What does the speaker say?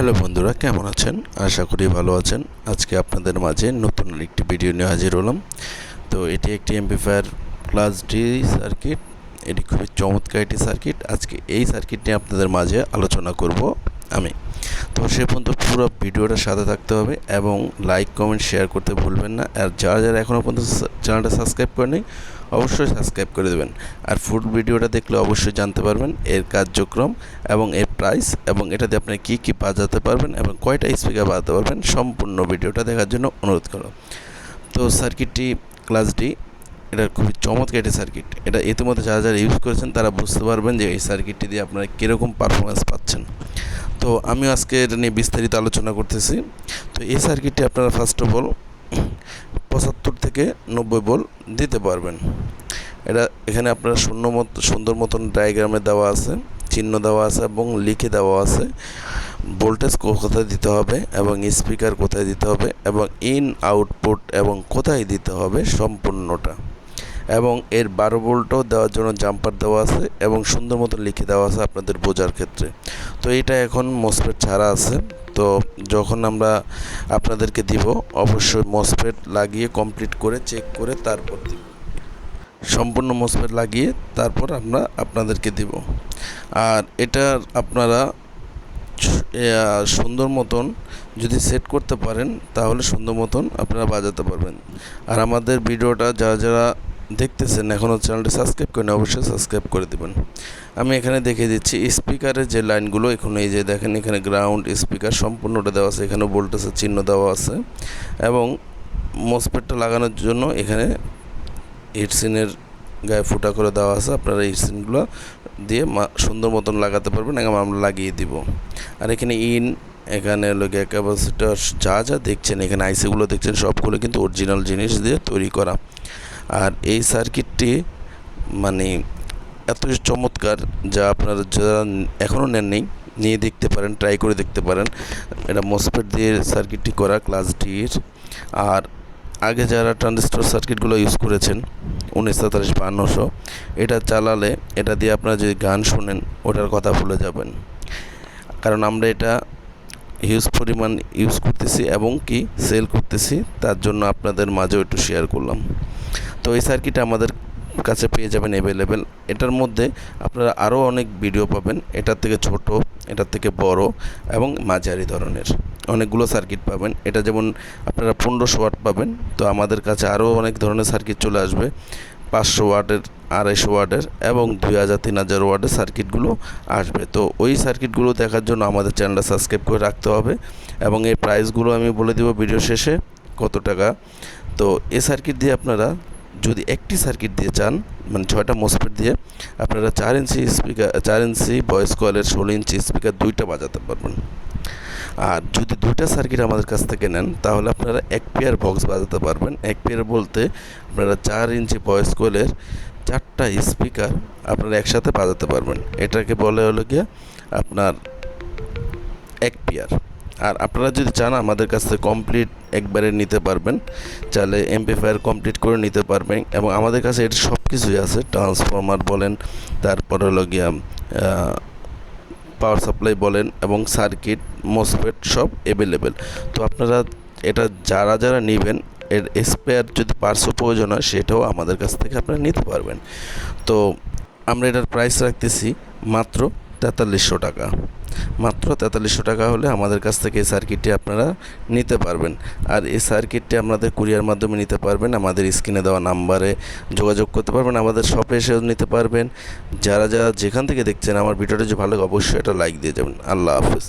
Hello বন্ধুরা, কেমন আছেন? আশা করি ভালো আছেন। আজকে আপনাদের মাঝে নতুন একটি ভিডিও নিয়ে হাজির হলাম। তো এটি একটি এমপিফায়ার ক্লাস ডি সার্কিট। এটি খুবই চমৎকার একটি সার্কিট। আজকে এই সার্কিট নিয়ে আপনাদের মাঝে আলোচনা করব আমি। তো সে পর্যন্ত পুরো ভিডিওটা সাথে থাকতে হবে এবং লাইক কমেন্ট শেয়ার করতে ভুলবেন না। আর যারা যারা এখনও পর্যন্ত চ্যানেলটা সাবস্ক্রাইব করেনি, অবশ্যই সাবস্ক্রাইব করে দেবেন। আর ফুড ভিডিওটা দেখলে অবশ্যই জানতে পারবেন এর কার্যক্রম এবং এর প্রাইস এবং এটাতে আপনি কী কী বাজাতে পারবেন এবং কয়টা স্পিকার বাজাতে পারবেন সম্পূর্ণ ভিডিওটা দেখার জন্য অনুরোধ করো। তো সার্কিটটি ক্লাস ডি এটা খুবই চমৎকার একটি সার্কিট এটা ইতিমধ্যে যারা যারা ইউজ করেছেন তারা বুঝতে পারবেন যে এই সার্কিটটি দিয়ে আপনারা কীরকম পারফরমেন্স পাচ্ছেন। তো আমি আজকে এটা নিয়ে বিস্তারিত আলোচনা করতেছি। তো এই সার্কিটটি আপনারা ফার্স্ট অফ অল পঁচাত্তর থেকে নব্বই বল দিতে পারবেন। এটা এখানে আপনারা শূন্য মতো, সুন্দর মতন ডায়াগ্রামে দেওয়া আছে, চিহ্ন দেওয়া আছে এবং লিখে দেওয়া আছে ভোল্টেজ কোথায় দিতে হবে এবং স্পিকার কোথায় দিতে হবে এবং ইন আউটপুট এবং কোথায় দিতে হবে সম্পূর্ণটা। এবং এর বারো বোল্টও দেওয়ার জন্য জাম্পার দেওয়া আছে এবং সুন্দর মতো লিখে দেওয়া আছে আপনাদের বোঝার ক্ষেত্রে। তো এটা এখন মসফেট ছাড়া আছে। তো যখন আমরা আপনাদেরকে দিব, অবশ্যই মসফেট লাগিয়ে কমপ্লিট করে চেক করে তারপর দিব। সম্পূর্ণ মসফেট লাগিয়ে তারপর আমরা আপনাদেরকে দিব। আর এটা আপনারা সুন্দর মতন যদি সেট করতে পারেন, তাহলে সুন্দর মতন আপনারা বাজাতে পারবেন। আর আমাদের ভিডিওটা যারা যারা দেখতেছেন, এখনও চ্যানেলটি সাবস্ক্রাইব করেন অবশ্যই সাবস্ক্রাইব করে দেবেন। আমি এখানে দেখিয়ে দিচ্ছি, স্পিকারের যে লাইনগুলো, এখন এই যে দেখেন, এখানে গ্রাউন্ড স্পিকার সম্পূর্ণটা দেওয়া আছে, এখানে ভোল্টেজের চিহ্ন দেওয়া আছে এবং মসপেটটা লাগানোর জন্য এখানে হিটসিনের গায়ে ফুটা করে দেওয়া আছে। আপনারা হিটসিনগুলো দিয়ে সুন্দর মতন লাগাতে পারবেন এবং আমরা লাগিয়ে দিব। আর এখানে ইন এখানে হলো গিয়ে ক্যাপাসিটার যা যা দেখছেন, এখানে আইসিগুলো দেখছেন, সবগুলো কিন্তু অরিজিনাল জিনিস দিয়ে তৈরি করা। আর এই সার্কিটটি মানে এত চমৎকার যা আপনারা যারা এখনও নেননি, নিয়ে দেখতে পারেন ট্রাই করে দেখতে পারেন। এটা মসপেট দিয়ে সার্কিটটি করা ক্লাস ডির আর আগে যারা ট্রানজিস্টর সার্কিটগুলো ইউজ করেছেন উনিশ সাতাশ বান্নশো এটা চালালে, এটা দিয়ে আপনারা যদি গান শোনেন, ওটার কথা ভুলে যাবেন। কারণ আমরা এটা হিউজ পরিমাণ ইউজ করতেছি এবং কি সেল করতেছি, তার জন্য আপনাদের মাঝেও একটু শেয়ার করলাম। তো এই সার্কিট আমাদের কাছে পেয়ে যাবেন অ্যাভেলেবেল এটার মধ্যে আপনারা আরও অনেক ভিডিও পাবেন। এটার থেকে ছোট, এটার থেকে বড় এবং মাঝারি ধরনের। অনেকগুলো সার্কিট পাবেন। এটা যেমন আপনারা পনেরোশো ওয়াট পাবেন, তো আমাদের কাছে আরও অনেক ধরনের সার্কিট চলে আসবে। পাঁচশো ওয়াটের, আড়াইশো ওয়াটের এবং দুই হাজার, তিন হাজার ওয়াটের সার্কিটগুলো আসবে। তো ওই সার্কিটগুলো দেখার জন্য আমাদের চ্যানেলটা সাবস্ক্রাইব করে রাখতে হবে এবং এই প্রাইসগুলো আমি বলে দেবো ভিডিও শেষে, কত টাকা? তো এ সার্কিট দিয়ে আপনারা যদি একটি সার্কিট দিয়ে চান মানে ছয়টা মসফেট দিয়ে, আপনারা চার ইঞ্চি স্পিকার, চার ইঞ্চি ভয়েস কয়েলের ষোলো ইঞ্চি স্পিকার দুইটা বাজাতে পারবেন। আর যদি দুইটা সার্কিট আমাদের কাছ থেকে নেন, তাহলে আপনারা এক পেয়ার বক্স বাজাতে পারবেন। এক পেয়ার বলতে আপনারা চার ইঞ্চি ভয়েস কয়েলের চারটা স্পিকার আপনারা একসাথে বাজাতে পারবেন। এটাকে বলে হলো গিয়ে আপনার এক পেয়ার। আর আপনারা যদি চান আমাদের কাছ থেকে কমপ্লিট একবারে নিতে পারবেন, চাইলে এমপিফায়ার কমপ্লিট করে নিতে পারবেন এবং আমাদের কাছে এর সব কিছুই আছে ট্রান্সফর্মার বলেন, তারপর হলো গিয়া পাওয়ার সাপ্লাই বলেন এবং সার্কিট মোসফেট সব অ্যাভেলেবেল তো আপনারা এটা যারা যারা নেবেন, এর স্পেয়ার যদি পার্সও প্রয়োজন হয়, সেটাও আমাদের কাছ থেকে আপনারা নিতে পারবেন। তো আমরা এটার প্রাইস রাখতেছি মাত্র তেতাল্লিশশো টাকা। মাত্র তেতাল্লিশশো টাকা হলে আমাদের কাছ থেকে এই সার্কিটটি আপনারা নিতে পারবেন। আর এই সার্কিটটি আপনাদের কুরিয়ার মাধ্যমে নিতে পারবেন, আমাদের স্ক্রিনে দেওয়া নাম্বারে যোগাযোগ করতে পারবেন, আমাদের শপে এসেও নিতে পারবেন। যারা যারা যেখান থেকে দেখছেন আমার ভিডিওটা যে ভালো অবশ্যই এটা লাইক দিয়ে যাবেন। আল্লাহ হাফিজ।